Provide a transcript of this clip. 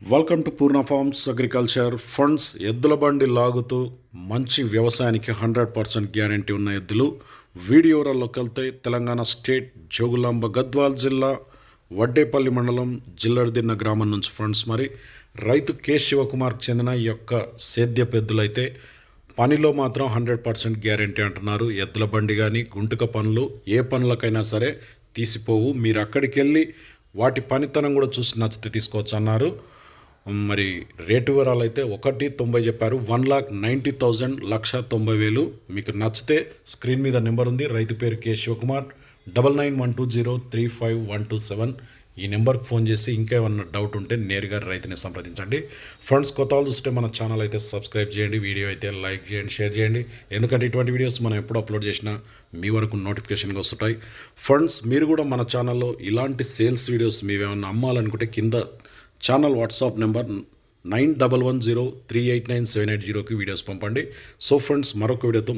Welcome to Purna farms agriculture funds ఎద్దుల బండి లాగుతూ మంచి వ్యవసాయానికి హండ్రెడ్ పర్సెంట్ గ్యారంటీ ఉన్న ఎద్దులు వీడియోరాల్లోకి వెళ్తే తెలంగాణ స్టేట్ జోగులాంబ గద్వాల్ జిల్లా వడ్డేపల్లి మండలం జిల్లడిదిన్న గ్రామం నుంచి ఫ్రెండ్స్ మరి రైతు కె శివకుమార్కి చెందిన ఈ యొక్క సేద్య పెద్దులైతే పనిలో మాత్రం హండ్రెడ్ పర్సెంట్ గ్యారంటీ అంటున్నారు. ఎద్దుల బండి కానీ గుంటుక పనులు ఏ పనులకైనా సరే తీసిపోవు. మీరు అక్కడికి వెళ్ళి వాటి పనితనం కూడా చూసి నచ్చితే తీసుకోవచ్చు అన్నారు. మరి రేటు వివరాలు అయితే ఒకటి తొంభై చెప్పారు. వన్ లాక్ నైంటీ థౌజండ్ లక్ష తొంభై వేలు. మీకు నచ్చితే స్క్రీన్ మీద నెంబర్ ఉంది. రైతు పేరు K Shivakumar. Double nine one two zero three five one two seven. ఈ నెంబర్కి ఫోన్ చేసి ఇంకా ఏమన్నా డౌట్ ఉంటే నేరుగా రైతుని సంప్రదించండి. ఫ్రెండ్స్ కొత్త వాళ్ళు చూస్తే మన ఛానల్ అయితే సబ్స్క్రైబ్ చేయండి. వీడియో అయితే లైక్ చేయండి షేర్ చేయండి. ఎందుకంటే ఇటువంటి వీడియోస్ మనం ఎప్పుడు అప్లోడ్ చేసినా మీ వరకు నోటిఫికేషన్గా వస్తుంటాయి. ఫ్రెండ్స్ మీరు కూడా మన ఛానల్లో ఇలాంటి సేల్స్ వీడియోస్ మీవేమన్నా అమ్మాలనుకుంటే కింద channel WhatsApp number nine double one zero three eight nine seven eight జీరోకి వీడియోస్ పంపండి. సో ఫ్రెండ్స్ మరొక వీడియోతో